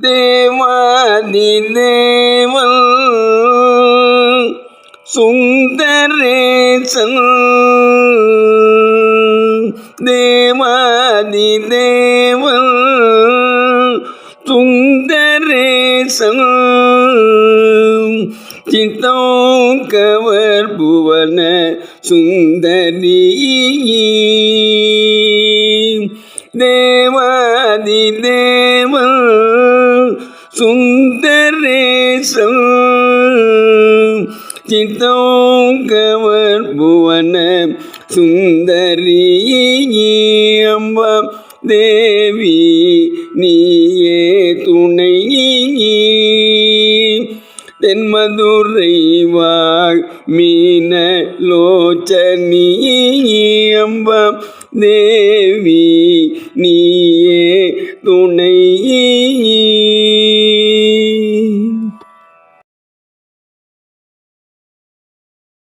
தேவாதி தேவன் சுந்தரேசன். தேவாதி தேவன் சுந்தரேசன். சித்தோங்கவர் புவன சுந்தரி தேவாதி தேவ சுந்தரேசம். சித்தோங்கவர் புவன சுந்தரியம்ப தேவி நீயே துணை தென்மதுரை வாழ் மீன லோச்சனியம்ப தேவி நீயே துணை